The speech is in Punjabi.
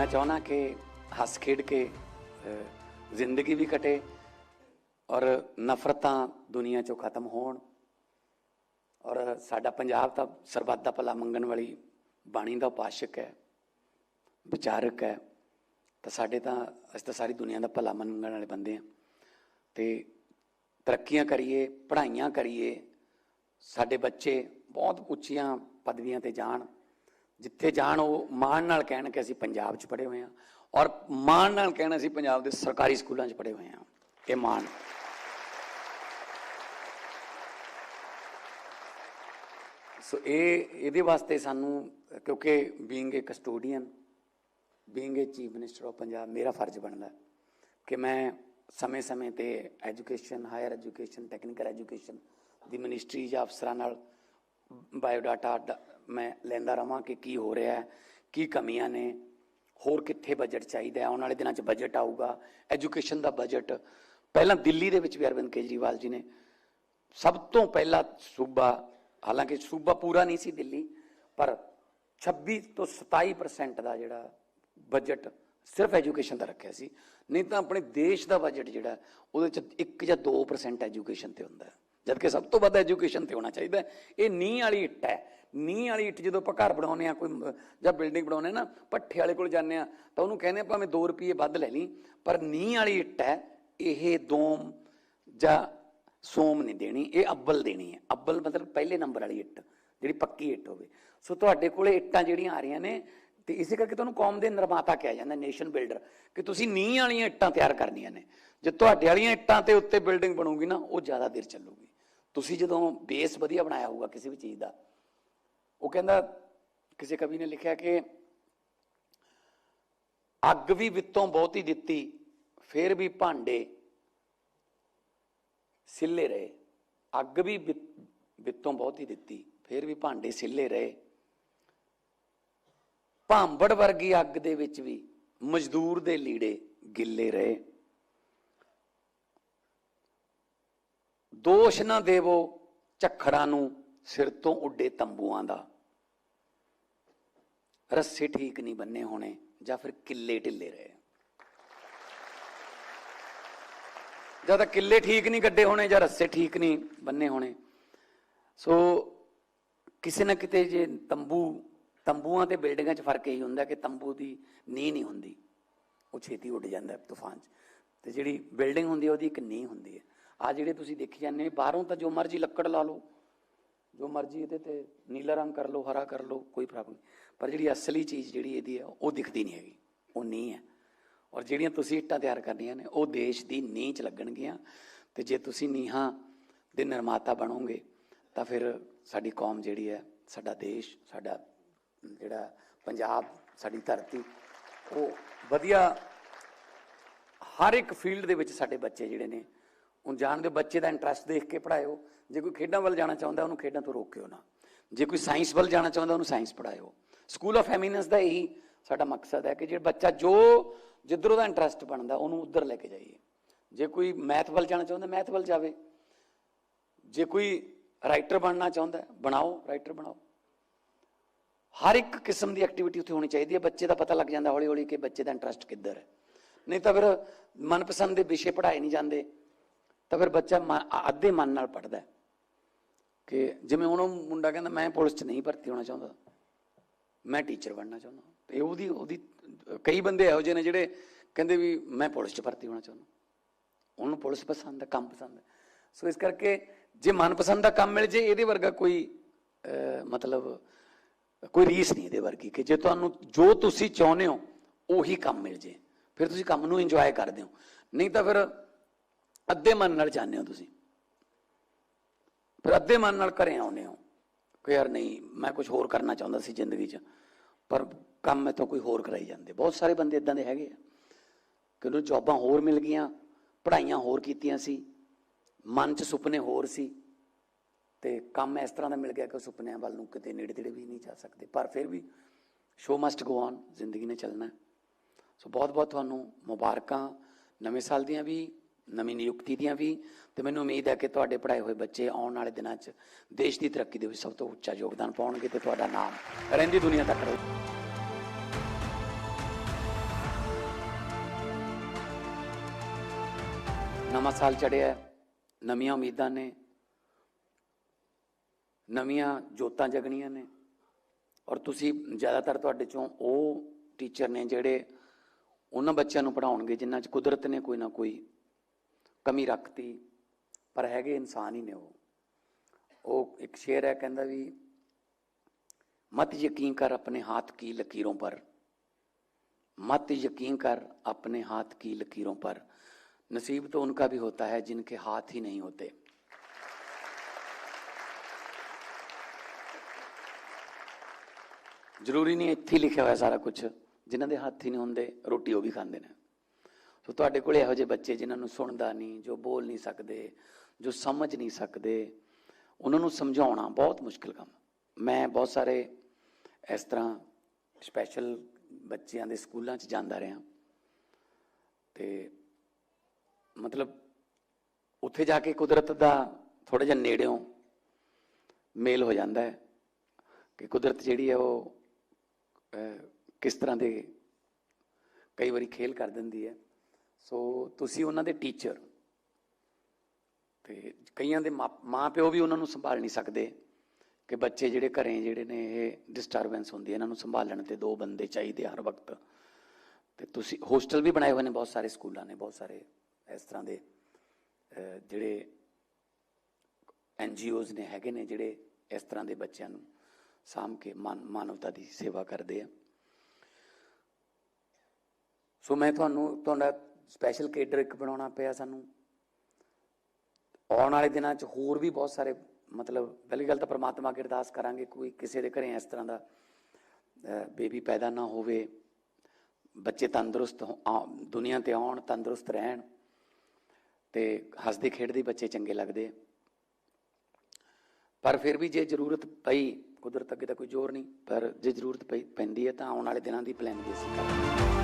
ਮੈਂ ਚਾਹਣਾ ਕਿ ਹੱਸ ਖੇਡ ਕੇ ਜ਼ਿੰਦਗੀ ਵੀ ਕਟੇ ਔਰ ਨਫ਼ਰਤਾਂ ਦੁਨੀਆ ਚੋਂ ਖਤਮ ਹੋਣ ਔਰ ਸਾਡਾ ਪੰਜਾਬ ਤਾਂ ਸਰਬੱਤ ਦਾ ਭਲਾ ਮੰਗਣ ਵਾਲੀ ਬਾਣੀ ਦਾ ਉਪਾਸ਼ਕ ਹੈ, ਵਿਚਾਰਕ ਹੈ, ਤਾਂ ਸਾਡੇ ਤਾਂ ਅਸੀਂ ਤਾਂ ਸਾਰੀ ਦੁਨੀਆ ਦਾ ਭਲਾ ਮੰਗਣ ਵਾਲੇ ਬੰਦੇ ਆ ਤੇ ਤਰੱਕੀਆਂ ਕਰੀਏ, ਪੜ੍ਹਾਈਆਂ ਕਰੀਏ, ਸਾਡੇ ਬੱਚੇ ਬਹੁਤ ਉੱਚੀਆਂ ਪਦਵੀਆਂ ਤੇ ਜਾਣ ਜਿੱਥੇ ਜਾਣ ਉਹ ਮਾਣ ਨਾਲ ਕਹਿਣ ਕਿ ਅਸੀਂ ਪੰਜਾਬ 'ਚ ਪੜ੍ਹੇ ਹੋਏ ਹਾਂ ਔਰ ਮਾਣ ਨਾਲ ਕਹਿਣ ਅਸੀਂ ਪੰਜਾਬ ਦੇ ਸਰਕਾਰੀ ਸਕੂਲਾਂ 'ਚ ਪੜ੍ਹੇ ਹੋਏ ਹਾਂ ਇਹ ਮਾਣ। ਸੋ ਇਹ, ਇਹਦੇ ਵਾਸਤੇ ਸਾਨੂੰ, ਕਿਉਂਕਿ being a custodian being a chief minister of Punjab, ਮੇਰਾ ਫਰਜ਼ ਬਣਦਾ ਕਿ ਮੈਂ ਸਮੇਂ-ਸਮੇਂ ਤੇ education higher education technical education ਦੀ ਮਿਨਿਸਟਰੀ ਜਾਂ ਅਫਸਰਾਂ ਨਾਲ ਬਾਇਓਡਾਟਾ ਡ- ਮੈਂ ਲੈਂਦਾ ਰਵਾਂ ਕਿ ਕੀ ਹੋ ਰਿਹਾ ਹੈ, ਕੀ ਕਮੀਆਂ ਨੇ, ਹੋਰ ਕਿੱਥੇ ਬਜਟ ਚਾਹੀਦਾ ਹੈ, ਆਉਣ ਵਾਲੇ ਦਿਨਾਂ 'ਚ ਬਜਟ ਆਊਗਾ ਐਜੂਕੇਸ਼ਨ ਦਾ ਬਜਟ ਪਹਿਲਾਂ ਦਿੱਲੀ ਦੇ ਵਿੱਚ ਵੀ ਅਰਵਿੰਦ ਕੇਜਰੀਵਾਲ ਜੀ ਨੇ। ਸਭ ਤੋਂ ਪਹਿਲਾ ਸੂਬਾ, ਹਾਲਾਂਕਿ ਸੂਬਾ ਪੂਰਾ ਨਹੀਂ ਸੀ ਦਿੱਲੀ, ਪਰ 26 ਤੋਂ 27% ਦਾ ਜਿਹੜਾ ਬਜਟ ਸਿਰਫ ਐਜੂਕੇਸ਼ਨ ਦਾ ਰੱਖਿਆ ਸੀ। ਨਹੀਂ ਤਾਂ ਆਪਣੇ ਦੇਸ਼ ਦਾ ਬਜਟ ਜਿਹੜਾ, ਉਹਦੇ ਚ 1 ਜਾਂ 2% ਐਜੂਕੇਸ਼ਨ ਤੇ ਹੁੰਦਾ ਜਦਕਿ ਸਭ ਤੋਂ ਵੱਧ ਐਜੂਕੇਸ਼ਨ ਤੇ ਹੋਣਾ ਚਾਹੀਦਾ ਇਹ ਨੀਂਹ ਵਾਲੀ ਇੱਟ ਹੈ। ਨੀਂਹ ਵਾਲੀ ਇੱਟ ਜਦੋਂ ਆਪਾਂ ਘਰ ਬਣਾਉਂਦੇ ਆ ਕੋਈ, ਜਾਂ ਬਿਲਡਿੰਗ ਬਣਾਉਂਦੇ ਨਾ ਪੱਠੇ ਵਾਲੇ ਕੋਲ ਜਾਂਦੇ ਆ ਤਾਂ ਉਹਨੂੰ ਕਹਿੰਦੇ ਭਾਵੇਂ 2 ਰੁਪਏ ਵੱਧ ਲੈ ਲਈ, ਪਰ ਨੀਂਹ ਵਾਲੀ ਇੱਟ ਹੈ, ਇਹ ਦੋਮ ਜਾਂ ਸੋਮ ਨਹੀਂ ਦੇਣੀ, ਇਹ ਅੱਬਲ ਦੇਣੀ ਹੈ। ਅੱਬਲ ਮਤਲਬ ਪਹਿਲੇ ਨੰਬਰ ਵਾਲੀ ਇੱਟ, ਜਿਹੜੀ ਪੱਕੀ ਇੱਟ ਹੋਵੇ। ਸੋ ਤੁਹਾਡੇ ਕੋਲੇ ਇੱਟਾਂ ਜਿਹੜੀਆਂ ਆ ਰਹੀਆਂ ਨੇ, ਤੇ ਇਸੇ ਕਰਕੇ ਤੁਹਾਨੂੰ ਕੌਮ ਦੇ ਨਿਰਮਾਤਾ ਕਿਹਾ ਜਾਂਦਾ ਨੇਸ਼ਨ ਬਿਲਡਰ ਕਿ ਤੁਸੀਂ ਨੀਂਹ ਵਾਲੀਆਂ ਇੱਟਾਂ ਤਿਆਰ ਕਰਨੀਆਂ ਨੇ। ਜੇ ਤੁਹਾਡੇ ਵਾਲੀਆਂ ਇੱਟਾਂ ਤੇ ਉੱਤੇ ਬਿਲਡਿੰਗ ਬਣੂਗੀ ਨਾ, ਉਹ ਜ਼ਿਆਦਾ ਦੇਰ ਚੱਲੂਗੀ। ਤੁਸੀਂ ਜਦੋਂ ਬੇਸ ਵਧੀਆ ਬਣਾਇਆ ਹੋਊਗਾ ਕਿਸੇ ਵੀ ਚੀਜ਼ ਦਾ ਉਹ ਕਹਿੰਦਾ, ਕਿਸੇ ਕਵੀ ਨੇ ਲਿਖਿਆ ਕਿ ਅੱਗ ਵੀ ਵਿੱਤੋਂ ਬਹੁਤੀ ਦਿੱਤੀ, ਫੇਰ ਵੀ ਭਾਂਡੇ ਸਿੱਲੇ ਰਹੇ। ਅੱਗ ਵੀ ਵਿੱ- ਵਿੱਤੋਂ ਬਹੁਤੀ ਦਿੱਤੀ, ਫਿਰ ਵੀ ਭਾਂਡੇ ਸਿੱਲੇ ਰਹੇ। ਭਾਂਬੜ ਵਰਗੀ ਅੱਗ ਦੇ ਵਿੱਚ ਵੀ ਮਜ਼ਦੂਰ ਦੇ ਲੀੜੇ ਗਿੱਲੇ ਰਹੇ। ਦੋਸ਼ ਨਾ ਦੇਵੋ ਝੱਖੜਾਂ ਨੂੰ ਸਿਰ ਤੋਂ ਉੱਡੇ ਤੰਬੂਆਂ ਦਾ। ਰੱਸੇ ਠੀਕ ਨਹੀਂ ਬੰਨੇ ਹੋਣੇ ਜਾਂ ਫਿਰ ਕਿੱਲੇ ਢਿੱਲੇ ਰਹੇ। ਜਾਂ ਤਾਂ ਕਿੱਲੇ ਠੀਕ ਨਹੀਂ ਕੱਢੇ ਹੋਣੇ ਜਾਂ ਰੱਸੇ ਠੀਕ ਨਹੀਂ ਬੰਨੇ ਹੋਣੇ। ਸੋ ਕਿਸੇ ਨਾ ਕਿਤੇ ਜੇ ਤੰਬੂ, ਤੰਬੂਆਂ ਤੇ ਬਿਲਡਿੰਗਾਂ 'ਚ ਫ਼ਰਕ ਇਹੀ ਹੁੰਦਾ ਕਿ ਤੰਬੂ ਦੀ ਨੀਂਹ ਨਹੀਂ ਹੁੰਦੀ। ਉਹ ਛੇਤੀ ਉੱਡ ਜਾਂਦਾ ਤੂਫਾਨ 'ਚ। ਤੇ ਜਿਹੜੀ ਬਿਲਡਿੰਗ ਹੁੰਦੀ ਹੈ, ਉਹਦੀ ਇੱਕ ਨੀਂਹ ਹੁੰਦੀ ਹੈ। ਆ ਜਿਹੜੇ ਤੁਸੀਂ ਦੇਖੀ ਜਾਂਦੇ ਹੋ ਬਾਹਰੋਂ ਤਾਂ ਜੋ ਮਰਜ਼ੀ ਲੱਕੜ ਲਾ ਲਓ। ਜੋ ਮਰਜ਼ੀ ਇਹਦੇ ਤੇ ਨੀਲਾ ਰੰਗ ਕਰ ਲਓ, ਹਰਾ ਕਰ ਲਓ, ਕੋਈ ਪ੍ਰੋਬਲਮ ਨਹੀਂ। ਪਰ ਜਿਹੜੀ ਅਸਲੀ ਚੀਜ਼ ਜਿਹੜੀ ਇਹਦੀ ਹੈ, ਉਹ ਦਿਖਦੀ ਨਹੀਂ ਹੈਗੀ। ਉਹ ਨਹੀਂ ਹੈ। ਔਰ ਜਿਹੜੀਆਂ ਤੁਸੀਂ ਇੱਟਾਂ ਤਿਆਰ ਕਰਨੀਆਂ ਨੇ, ਉਹ ਦੇਸ਼ ਦੀ ਨੀਂਹ 'ਚ ਲੱਗਣਗੀਆਂ। ਤੇ ਜੇ ਤੁਸੀਂ ਨੀਹਾਂ ਦੇ ਨਿਰਮਾਤਾ ਬਣੋਗੇ, ਤਾਂ ਫਿਰ ਸਾਡੀ ਕੌਮ ਜਿਹੜੀ ਹੈ, ਸਾਡਾ ਦੇਸ਼, ਸਾਡਾ ਜਿਹੜਾ ਪੰਜਾਬ, ਸਾਡੀ ਧਰਤੀ, ਉਹ ਵਧੀਆ ਹਰ ਇੱਕ ਫੀਲਡ ਦੇ ਵਿੱਚ ਸਾਡੇ ਬੱਚੇ ਜਿਹੜੇ ਨੇ ਉਹ ਜਾਣਦੇ ਹੋ ਬੱਚੇ ਦਾ ਇੰਟਰਸਟ ਦੇਖ ਕੇ ਪੜਾਇਓ ਜੇ ਕੋਈ ਖੇਡਾਂ ਵੱਲ ਜਾਣਾ ਚਾਹੁੰਦਾ, ਉਹਨੂੰ ਖੇਡਾਂ ਤੋਂ ਰੋਕਿਓ ਨਾ। ਜੇ ਕੋਈ ਸਾਇੰਸ ਵੱਲ ਜਾਣਾ ਚਾਹੁੰਦਾ, ਉਹਨੂੰ ਸਾਇੰਸ ਪੜਾਇਓ ਸਕੂਲ ਆਫ ਐਮੀਨੈਂਸ ਦਾ ਇਹੀ ਸਾਡਾ ਮਕਸਦ ਹੈ ਕਿ ਜਿਹੜਾ ਬੱਚਾ ਜੋ ਜਿੱਧਰ ਉਹਦਾ ਇੰਟਰਸਟ ਬਣਦਾ, ਉਹਨੂੰ ਉੱਧਰ ਲੈ ਕੇ ਜਾਈਏ। ਜੇ ਕੋਈ ਮੈਥ ਵੱਲ ਜਾਣਾ ਚਾਹੁੰਦਾ ਮੈਥ ਵੱਲ ਜਾਵੇ। ਜੇ ਕੋਈ ਰਾਈਟਰ ਬਣਨਾ ਚਾਹੁੰਦਾ, ਬਣਾਓ ਰਾਈਟਰ ਬਣਾਓ। ਹਰ ਇੱਕ ਕਿਸਮ ਦੀ ਐਕਟੀਵਿਟੀ ਉੱਥੇ ਹੋਣੀ ਚਾਹੀਦੀ ਹੈ। ਬੱਚੇ ਦਾ ਪਤਾ ਲੱਗ ਜਾਂਦਾ ਹੌਲੀ ਹੌਲੀ ਕਿ ਬੱਚੇ ਦਾ ਇੰਟਰਸਟ ਕਿੱਧਰ ਹੈ। ਨਹੀਂ ਤਾਂ ਫਿਰ ਮਨਪਸੰਦ ਦੇ ਵਿਸ਼ੇ ਪੜ੍ਹਾਏ ਨਹੀਂ ਜਾਂਦੇ। ਤਾਂ ਫਿਰ ਬੱਚਾ ਮਨ- ਅੱਧੇ ਮਨ ਨਾਲ ਪੜਦਾ ਕਿ ਜਿਵੇਂ ਹੁਣ ਉਹ ਮੁੰਡਾ ਕਹਿੰਦਾ, ਮੈਂ ਪੁਲਿਸ 'ਚ ਨਹੀਂ ਭਰਤੀ ਹੋਣਾ ਚਾਹੁੰਦਾ। ਮੈਂ ਟੀਚਰ ਬਣਨਾ ਚਾਹੁੰਦਾ। ਤੇ ਉਹਦੀ ਉਹਦੀ ਕਈ ਬੰਦੇ ਇਹੋ ਜਿਹੇ ਨੇ ਜਿਹੜੇ ਕਹਿੰਦੇ ਵੀ, ਮੈਂ ਪੁਲਿਸ 'ਚ ਭਰਤੀ ਹੋਣਾ ਚਾਹੁੰਦਾ। ਉਹਨੂੰ ਪੁਲਿਸ ਪਸੰਦ ਹੈ, ਕੰਮ ਪਸੰਦ ਹੈ। ਸੋ ਇਸ ਕਰਕੇ ਜੇ ਮਨਪਸੰਦ ਦਾ ਕੰਮ ਮਿਲ ਜੇ, ਇਹਦੇ ਵਰਗਾ ਕੋਈ ਮਤਲਬ ਕੋਈ ਰੀਸ ਨਹੀਂ ਇਹਦੇ ਵਰਗੀ ਕਿ ਜੇ ਤੁਹਾਨੂੰ ਜੋ ਤੁਸੀਂ ਚਾਹੁੰਦੇ ਹੋ, ਉਹੀ ਕੰਮ ਮਿਲ ਜੇ। ਫਿਰ ਤੁਸੀਂ ਕੰਮ ਨੂੰ ਇੰਜੋਏ ਕਰਦੇ ਹੋ। ਨਹੀਂ ਤਾਂ ਫਿਰ ਅੱਧੇ ਮਨ ਨਾਲ ਜਾਂਦੇ ਹੋ ਤੁਸੀਂ। ਫਿਰ ਅੱਧੇ ਮਨ ਨਾਲ ਘਰੇ ਆਉਂਦੇ ਹੋ ਕਿ ਯਾਰ ਨਹੀਂ, ਮੈਂ ਕੁਝ ਹੋਰ ਕਰਨਾ ਚਾਹੁੰਦਾ ਸੀ ਜ਼ਿੰਦਗੀ 'ਚ, ਪਰ ਕੰਮ ਮੈਥੋਂ ਕੋਈ ਹੋਰ ਕਰਾਈ ਜਾਂਦੇ। ਬਹੁਤ ਸਾਰੇ ਬੰਦੇ ਇਦਾਂ ਦੇ ਹੈਗੇ ਆ ਕਿ ਉਹਨੂੰ ਜੌਬਾਂ ਹੋਰ ਮਿਲ ਗਈਆਂ, ਪੜ੍ਹਾਈਆਂ ਹੋਰ ਕੀਤੀਆਂ ਸੀ, ਮਨ 'ਚ ਸੁਪਨੇ ਹੋਰ ਸੀ ਤੇ ਕੰਮ ਇਸ ਤਰ੍ਹਾਂ ਦਾ ਮਿਲ ਗਿਆ ਕਿ ਉਹ ਸੁਪਨਿਆਂ ਵੱਲ ਨੂੰ ਕਿਤੇ ਨੇੜੇ ਤੇੜੇ ਵੀ ਨਹੀਂ ਜਾ ਸਕਦੇ। ਪਰ ਫਿਰ ਵੀ ਸ਼ੋ ਮਸਟ ਗੋ ਔਨ ਜ਼ਿੰਦਗੀ ਨੇ ਚੱਲਣਾ। ਸੋ ਬਹੁਤ ਬਹੁਤ ਤੁਹਾਨੂੰ ਮੁਬਾਰਕਾਂ। ਨਵੇਂ ਸਾਲ ਦੀਆਂ ਵੀ ਨਵੀਂ ਨਿਯੁਕਤੀ ਦੀਆਂ ਵੀ ਤੇ ਮੈਨੂੰ ਉਮੀਦ ਹੈ ਕਿ ਤੁਹਾਡੇ ਪੜ੍ਹਾਏ ਹੋਏ ਬੱਚੇ ਆਉਣ ਵਾਲੇ ਦਿਨਾਂ 'ਚ ਦੇਸ਼ ਦੀ ਤਰੱਕੀ ਦੇ ਵਿੱਚ ਸਭ ਤੋਂ ਉੱਚਾ ਯੋਗਦਾਨ ਪਾਉਣਗੇ ਤੇ ਤੁਹਾਡਾ ਨਾਮ ਰਹਿੰਦੀ ਦੁਨੀਆ ਤੱਕ ਰਹੂ। ਨਵਾਂ ਸਾਲ ਚੜ੍ਹਿਆ ਨਵੀਆਂ ਉਮੀਦਾਂ ਨੇ, ਨਵੀਆਂ ਜੋਤਾਂ ਜਗਣੀਆਂ ਨੇ ਔਰ ਤੁਸੀਂ ਜ਼ਿਆਦਾਤਰ ਤੁਹਾਡੇ ਚੋਂ ਉਹ ਟੀਚਰ ਨੇ ਜਿਹੜੇ ਉਹਨਾਂ ਬੱਚਿਆਂ ਨੂੰ ਪੜਾਉਣਗੇ ਜਿਨ੍ਹਾਂ 'ਚ ਕੁਦਰਤ ਨੇ ਕੋਈ ਨਾ ਕੋਈ ਕਮੀ ਰੱਖਤੀ ਪਰ ਹੈਗੇ ਇਨਸਾਨ ਹੀ ਨੇ ਉਹ ਉਹ ਇੱਕ ਸ਼ੇਰ ਹੈ ਕਹਿੰਦਾ ਵੀ मत यकीन कर अपने हाथ की लकीरों पर मत यकीन कर अपने हाथ की लकीरों पर नसीब तो उनका भी होता है जिनके हाथ ही नहीं होते ਜ਼ਰੂਰੀ ਨਹੀਂ ਇੱਥੇ ਹੀ ਲਿਖਿਆ ਹੋਇਆ ਸਾਰਾ ਕੁਝ ਜਿਨ੍ਹਾਂ ਦੇ ਹੱਥ ਹੀ ਨਹੀਂ ਹੁੰਦੇ ਰੋਟੀ ਉਹ ਵੀ ਖਾਂਦੇ ਨੇ ਸੋ ਤੁਹਾਡੇ ਕੋਲ ਇਹੋ ਜਿਹੇ ਬੱਚੇ ਜਿਨ੍ਹਾਂ ਨੂੰ ਸੁਣਦਾ ਨਹੀਂ, ਜੋ ਬੋਲ ਨਹੀਂ ਸਕਦੇ, ਜੋ ਸਮਝ ਨਹੀਂ ਸਕਦੇ, ਉਹਨਾਂ ਨੂੰ ਸਮਝਾਉਣਾ ਬਹੁਤ ਮੁਸ਼ਕਲ ਕੰਮ। ਮੈਂ ਬਹੁਤ ਸਾਰੇ ਇਸ ਤਰ੍ਹਾਂ ਸਪੈਸ਼ਲ ਬੱਚਿਆਂ ਦੇ ਸਕੂਲਾਂ 'ਚ ਜਾਂਦਾ ਰਿਹਾ। ਤੇ ਮਤਲਬ ਉੱਥੇ ਜਾ ਕੇ ਕੁਦਰਤ ਦਾ ਥੋੜਾ ਜਿਹਾ ਨੇੜਿਓਂ ਮੇਲ ਹੋ ਜਾਂਦਾ ਹੈ ਕਿ ਕੁਦਰਤ ਜਿਹੜੀ ਹੈ ਉਹ ਕਿਸ ਤਰ੍ਹਾਂ ਦੇ ਕਈ ਵਾਰੀ ਖੇਲ ਕਰ ਦਿੰਦੀ ਹੈ। ਸੋ ਤੁਸੀਂ ਉਹਨਾਂ ਦੇ ਟੀਚਰ। ਤੇ ਕਈਆਂ ਦੇ ਮਾਂ- ਮਾਂ ਪਿਓ ਵੀ ਉਹਨਾਂ ਨੂੰ ਸੰਭਾਲ ਨਹੀਂ ਸਕਦੇ ਕਿ ਬੱਚੇ ਜਿਹੜੇ ਘਰੇ ਜਿਹੜੇ ਨੇ ਇਹ ਡਿਸਟਰਬੈਂਸ ਹੁੰਦੀ ਹੈ ਇਹਨਾਂ ਨੂੰ ਸੰਭਾਲਣ ਤੇ ਦੋ ਬੰਦੇ ਚਾਹੀਦੇ ਹਰ ਵਕਤ। ਤੇ ਤੁਸੀਂ ਹੋਸਟਲ ਵੀ ਬਣਾਏ ਹੋਏ ਨੇ ਬਹੁਤ ਸਾਰੇ ਸਕੂਲਾਂ ਨੇ ਬਹੁਤ ਸਾਰੇ ਇਸ ਤਰ੍ਹਾਂ ਦੇ ਅਹ, ਜਿਹੜੇ ਐਨ ਜੀਓਜ਼ ਨੇ ਹੈਗੇ ਨੇ ਜਿਹੜੇ ਇਸ ਤਰ੍ਹਾਂ ਦੇ ਬੱਚਿਆਂ ਨੂੰ ਸਾਂਭ ਕੇ ਮਾਨ- ਮਾਨਵਤਾ ਦੀ ਸੇਵਾ ਕਰਦੇ ਆ। ਸੋ ਮੈਂ ਤੁਹਾਨੂੰ ਤੁਹਾਡਾ ਸਪੈਸ਼ਲ ਕੇਡਰ ਇੱਕ ਬਣਾਉਣਾ ਪਿਆ ਸਾਨੂੰ। ਆਉਣ ਵਾਲੇ ਦਿਨਾਂ 'ਚ ਹੋਰ ਵੀ ਬਹੁਤ ਸਾਰੇ ਮਤਲਬ ਪਹਿਲੀ ਗੱਲ ਤਾਂ ਪ੍ਰਮਾਤਮਾ ਅੱਗੇ ਅਰਦਾਸ ਕਰਾਂਗੇ ਕੋਈ ਕਿਸੇ ਦੇ ਘਰੇ ਇਸ ਤਰ੍ਹਾਂ ਦਾ ਬੇਬੀ ਪੈਦਾ ਨਾ ਹੋਵੇ। ਬੱਚੇ ਤੰਦਰੁਸਤ ਹੋ- ਆ- ਦੁਨੀਆ ਤੇ ਆਉਣ, ਤੰਦਰੁਸਤ ਰਹਿਣ ਤੇ ਹੱਸਦੇ ਖੇਡਦੇ ਬੱਚੇ ਚੰਗੇ ਲੱਗਦੇ। ਪਰ ਫਿਰ ਵੀ ਜੇ ਜ਼ਰੂਰਤ ਪਈ, ਕੁਦਰਤ ਅੱਗੇ ਤਾਂ ਕੋਈ ਜ਼ੋਰ ਨਹੀਂ, ਪਰ ਜੇ ਜ਼ਰੂਰਤ ਪਈ ਪੈਂਦੀ ਹੈ ਤਾਂ ਆਉਣ ਵਾਲੇ ਦਿਨਾਂ ਦੀ ਪਲਾਨ ਵੀ ਅਸੀਂ ਕਰਾਂਗੇ।